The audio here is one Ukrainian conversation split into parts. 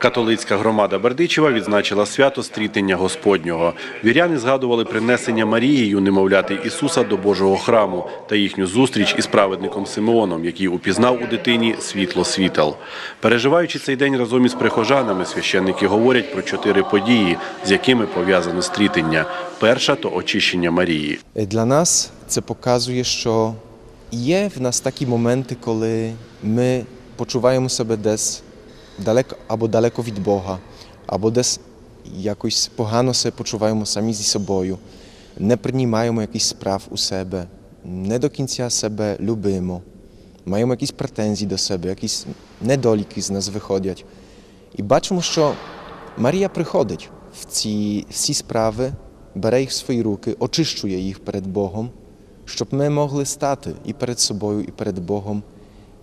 Католицька громада Бердичева відзначила свято стрітення Господнього. Віряни згадували принесення Марією немовляти Ісуса до Божого храму та їхню зустріч із праведником Симеоном, який упізнав у дитині світло світел. Переживаючи цей день разом із прихожанами, священники говорять про чотири події, з якими пов'язане стрітення. Перша то очищення Марії. Для нас це показує, що є в нас такі моменти, коли ми почуваємо себе десь далеко або далеко від Бога, або десь якось погано себе почуваємо самі зі собою, не приймаємо якісь справ у себе, не до кінця себе любимо, маємо якісь претензії до себе, якісь недоліки з нас виходять. І бачимо, що Марія приходить в ці всі справи, бере їх в свої руки, очищує їх перед Богом, щоб ми могли стати і перед собою, і перед Богом,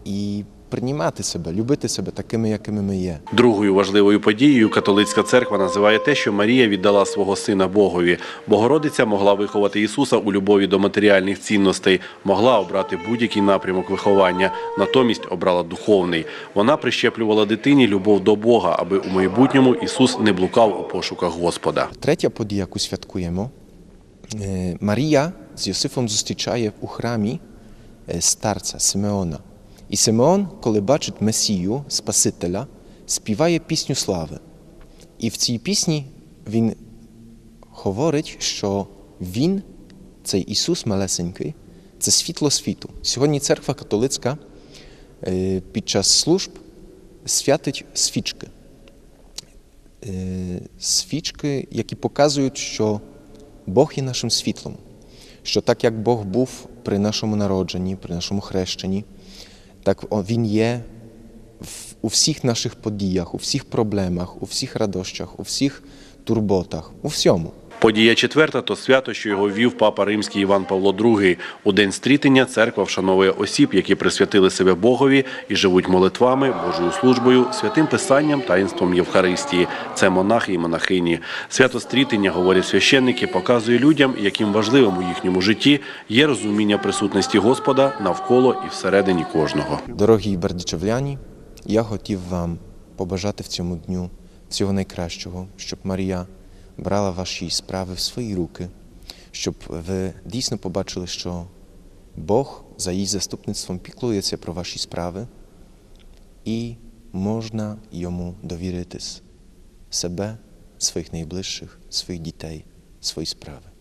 і приймати себе, любити себе такими, якими ми є. Другою важливою подією католицька церква називає те, що Марія віддала свого сина Богові. Богородиця могла виховати Ісуса у любові до матеріальних цінностей, могла обрати будь-який напрямок виховання, натомість обрала духовний. Вона прищеплювала дитині любов до Бога, аби у майбутньому Ісус не блукав у пошуках Господа. Третя подія, яку святкуємо, е, Марія з Йосифом зустрічає у храмі е, старця Симеона. І Симеон, коли бачить Месію, Спасителя, співає пісню слави. І в цій пісні він говорить, що Він, цей Ісус малесенький, це світло світу. Сьогодні церква католицька е, під час служб святить свічки. Е, Свічки, які показують, що Бог є нашим світлом, що так як Бог був при нашому народженні, при нашому хрещенні, так Він є в- у всіх наших подіях, у всіх проблемах, у всіх радощах, у всіх турботах, у всьому. Подія четверта то свято, що його ввів папа римський Іван Павло II. У день стрітення церква вшановує осіб, які присвятили себе Богові і живуть молитвами, Божою службою, святим писанням, таїнством Євхаристії. Це монахи і монахині. Свято стрітення, говорять священники, показує людям, яким важливим у їхньому житті є розуміння присутності Господа навколо і всередині кожного. Дорогі бердичевляні, я хотів вам побажати в цьому дню всього найкращого, щоб Марія брала ваші справи в свої руки, щоб ви дійсно побачили, що Бог за її заступництвом піклується про ваші справи, і можна йому довіритись себе, своїх найближчих, своїх дітей, свої справи.